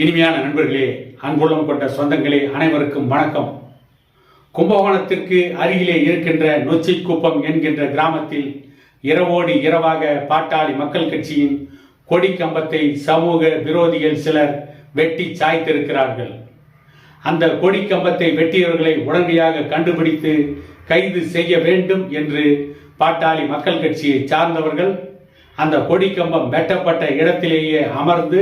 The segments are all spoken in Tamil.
இனிமையான நண்பர்களே அன்புள்ளம் கொண்ட சொந்தங்களே அனைவருக்கும் வணக்கம். கும்பகோணத்திற்கு அருகிலே இருக்கின்ற நொச்சிக்குப்பம் என்கின்ற கிராமத்தில் இரவோடு இரவாக பாட்டாளி மக்கள் கட்சியின் கொடி கம்பத்தை சமூக விரோதிகள் சிலர் வெட்டி சாய்த்திருக்கிறார்கள். அந்த கொடி கம்பத்தை வெட்டியவர்களை உடனடியாக கண்டுபிடித்து கைது செய்ய வேண்டும் என்று பாட்டாளி மக்கள் கட்சியை சார்ந்தவர்கள் அந்த கொடி கம்பம் வெட்டப்பட்ட இடத்திலேயே அமர்ந்து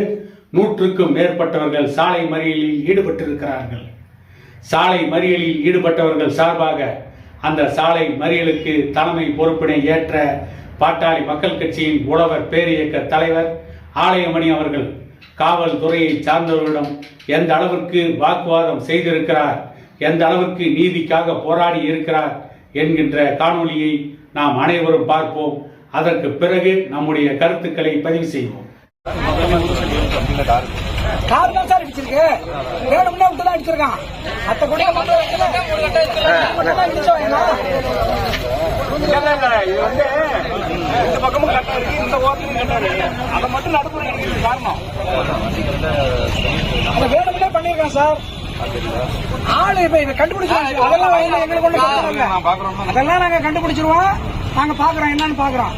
நூற்றுக்கும் மேற்பட்டவர்கள் சாலை மறியலில் ஈடுபட்டிருக்கிறார்கள். சாலை மறியலில் ஈடுபட்டவர்கள் சார்பாக அந்த சாலை மறியலுக்கு தலைமை பொறுப்பினை ஏற்ற பாட்டாளி மக்கள் கட்சியின் உழவர் பேரியக்க தலைவர் ஆலயமணி அவர்கள் காவல்துறையை சார்ந்தவர்களிடம் எந்த அளவிற்கு வாக்குவாதம் செய்திருக்கிறார் எந்த அளவிற்கு நீதிக்காக போராடி இருக்கிறார் என்கின்ற காணொலியை நாம் அனைவரும் பார்ப்போம். அதற்கு பிறகு நம்முடைய கருத்துக்களை பதிவு செய்வோம். கார் தான் சார் அடிச்சிருக்கு வேணும்னே விட்டு தான் அடிச்சிருக்கான் அத்த கூட இது வந்து இந்த பக்கமும் கட்டா இருக்கு இந்த ஓரத்துலயும் கட்டா இருக்கு அதை மட்டும் நடுப்புற காரணம் வேணும்னே பண்ணிருக்கான் சார் ஆளு இப்ப இதை கண்டுபிடிச்சிருவோம் அதெல்லாம் எங்களுக்கு பாக்குறோம். அதெல்லாம் நாங்க கண்டுபிடிச்சிருவோம். நாங்க பாக்குறோம். என்னன்னு பாக்குறோம்.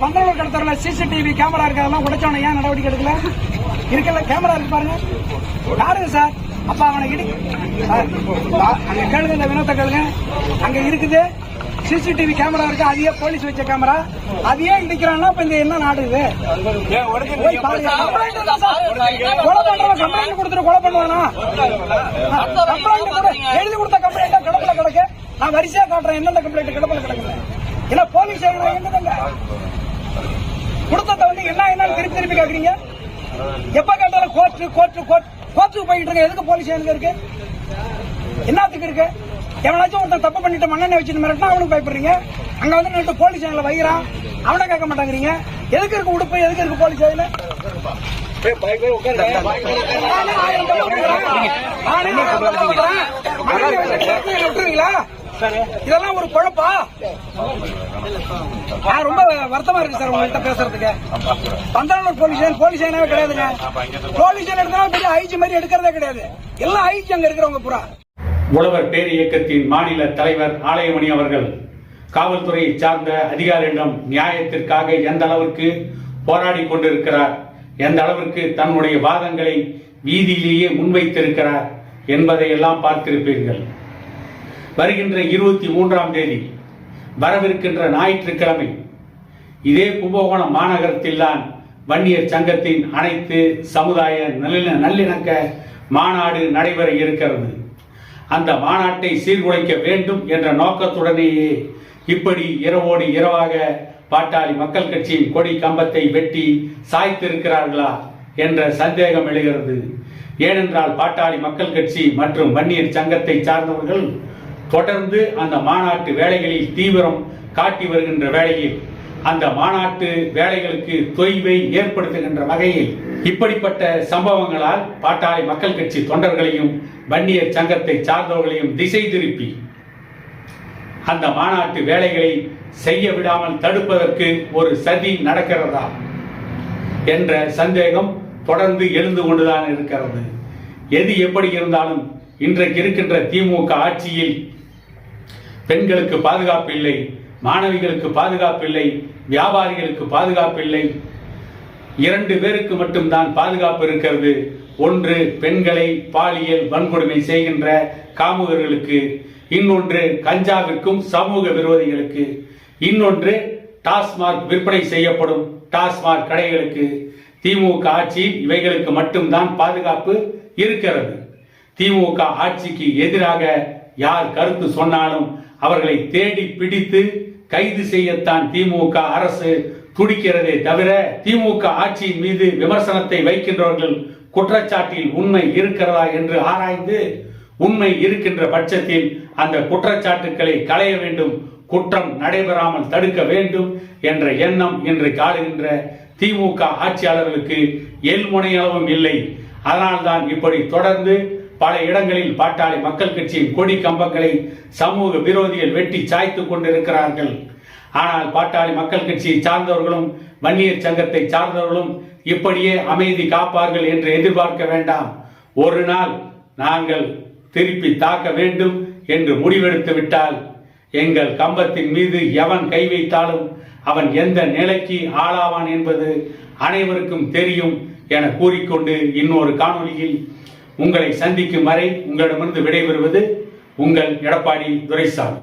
பந்தலூர் கடத்தல சிசிடிவி கேமரா இருக்கிறதெல்லாம் உடைச்சவன ஏன் நடவடிக்கை எடுக்கல? இருக்குல்ல கேமரா இருக்கு பாருங்க. யாருங்க சார்? அப்ப அவனை இடி அங்க கேளுங்க இந்த வினோத்தை கேளுங்க. அங்க இருக்குது. சிசிடிவி கேமரா இருக்கு. அதையே போலீஸ் வச்ச கேமரா அதையே இடிக்கிறான்னா இப்ப இந்த என்ன நாடு இது. கொலை பண்றவன் complaint கொடுத்துட்டு கொலை பண்ணுவானா? கொடு. எழுதி கொடுத்த ஆ கிடப்புல கிடக்கு. நான் வரிசையா காட்டுறேன். எந்தெந்த complaint கிடப்புல கிடக்குது. இல்ல போலீஸ் என்னதுங்க? கொடுத்தத வந்து என்ன என்னன்னு திருப்பி திருப்பி கேக்குறீங்க? எப்ப கேட்டாலும் கோர்ட்டு கோர்ட்டு கோர்ட் கோர்ட்டுக்கு போயிட்டு இருக்க. எதுக்கு போலீஸ் ஸ்டேஷனுக்கு இருக்கு? என்னத்துக்கு இருக்கு? எவனாச்சும் ஒருத்தன் தப்பு பண்ணிட்டு மண்ணெண்ணெய் வச்சுட்டு மிரட்டினா அவனுக்கு பயப்படுறீங்க. அங்க வந்து நின்று போலீஸ் ஸ்டேஷன்ல வைக்கிறான் அவனை கேட்க மாட்டாங்கிறீங்க. எதுக்கு இருக்கு உடுப்பு? எதுக்கு இருக்கு போலீஸ் என்னை விட்டுருவீங்களா இதெல்லாம் ஒரு குழப்பா? நான் ரொம்ப வருத்தமா இருக்கு சார் உங்கள்கிட்ட பேசுறதுக்கு. பந்தனூர் போலீஸ் போலீஸ் ஏனாவே கிடையாதுங்க. போலீஸ் எடுத்தாலும் பெரிய ஐஜி மாதிரி எடுக்கிறதே கிடையாது. எல்லாம் ஐஜி அங்க இருக்கிறவங்க புறா உழவர் பேர் இயக்கத்தின் மாநில தலைவர் ஆலயமணி அவர்கள் காவல்துறையை சார்ந்த அதிகாரியிடம் நியாயத்திற்காக எந்த அளவிற்கு போராடி கொண்டிருக்கிறார் எந்த அளவிற்கு தன்னுடைய வாதங்களை வீதியிலேயே முன்வைத்திருக்கிறார் என்பதை எல்லாம் பார்த்திருப்பீர்கள். வருகின்ற இருபத்தி மூன்றாம் தேதி வரவிருக்கின்ற ஞாயிற்றுக்கிழமை இதே கும்பகோணம் மாநகரத்தில்தான் வன்னியர் சங்கத்தின் அனைத்து சமுதாய நல்ல நல்லிணக்க மாநாடு நடைபெற இருக்கிறது. அந்த மாநாட்டை சீர்குலைக்க வேண்டும் என்ற நோக்கத்துடனேயே இப்படி இரவோடு இரவாக பாட்டாளி மக்கள் கட்சியின் கொடி கம்பத்தை வெட்டி சாய்த்திருக்கிறார்களா என்ற சந்தேகம் எழுகிறது. ஏனென்றால் பாட்டாளி மக்கள் கட்சி மற்றும் வன்னியர் சங்கத்தை சார்ந்தவர்கள் தொடர்ந்து அந்த மாநாட்டு வேலைகளில் தீவிரம் காட்டி வருகின்ற வேளையில் அந்த மாநாட்டு வேலைகளுக்கு தொய்வை ஏற்படுத்துகின்ற வகையில் இப்படிப்பட்ட சம்பவங்களால் பாட்டாளி மக்கள் கட்சி தொண்டர்களையும் வன்னியர் சங்கத்தை சார்ந்தவர்களையும் திசை திருப்பி அந்த மாநாட்டு வேலைகளை செய்ய விடாமல் தடுப்பதற்கு ஒரு சதி நடக்கிறதா என்ற சந்தேகம் தொடர்ந்து எழுந்து கொண்டுதான் இருக்கிறது. எது எப்படி இருந்தாலும் இன்றைக்கு இருக்கின்ற திமுக ஆட்சியில் பெண்களுக்கு பாதுகாப்பு இல்லை மாணவிகளுக்கு பாதுகாப்பு இல்லை வியாபாரிகளுக்கு பாதுகாப்பு இல்லை. இரண்டு பேருக்கு மட்டும்தான் பாதுகாப்பு இருக்கிறது. ஒன்று பெண்களை பாலியல் வன்கொடுமை செய்கின்ற காமுகர்களுக்கு இன்னொன்று கஞ்சாவிற்கும் சமூக விரோதிகளுக்கு இன்னொன்று டாஸ்மாக் விற்பனை செய்யப்படும் டாஸ்மாக் கடைகளுக்கு. திமுக ஆட்சியில் இவைகளுக்கு மட்டும்தான் பாதுகாப்பு இருக்கிறது. திமுக ஆட்சிக்கு எதிராக யார் கருத்து சொன்னாலும் அவர்களை தேடி பிடித்து கைது செய்யத்தான் திமுக அரசு துடிக்கிறதே தவிர திமுக ஆட்சியின் மீது விமர்சனத்தை வைக்கின்றவர்கள் குற்றச்சாட்டில் உண்மை இருக்கிறதா என்று ஆராய்ந்து உண்மை இருக்கின்ற பட்சத்தில் அந்த குற்றச்சாட்டுக்களை களைய வேண்டும் குற்றம் நடைபெறாமல் தடுக்க வேண்டும் என்ற எண்ணம் இன்று காடுகின்ற திமுக ஆட்சியாளர்களுக்கு எல்முனையளவும் இல்லை. அதனால்தான் இப்படி தொடர்ந்து பல இடங்களில் பாட்டாளி மக்கள் கட்சியின் கொடி கம்பங்களை சமூக விரோதிகள் வெட்டி சாய்த்துக் கொண்டிருக்கிறார்கள். ஆனால் பாட்டாளி மக்கள் கட்சியை சார்ந்தவர்களும் வன்னியர் சங்கத்தை சார்ந்தவர்களும் இப்படியே அமைதி காப்பார்கள் என்று எதிர்பார்க்க வேண்டாம். ஒரு நாள் நாங்கள் திருப்பி தாக்க வேண்டும் என்று முடிவெடுத்து விட்டால் எங்கள் கம்பத்தின் மீது எவன் கை வைத்தாலும் அவன் எந்த நிலைக்கு ஆளாவான் என்பது அனைவருக்கும் தெரியும் என கூறிக்கொண்டு இன்னொரு காணொலியில் உங்களை சந்திக்கும் வரை உங்களிடமிருந்து விடைபெறுவது உங்கள் எடப்பாடி துரைசாமி.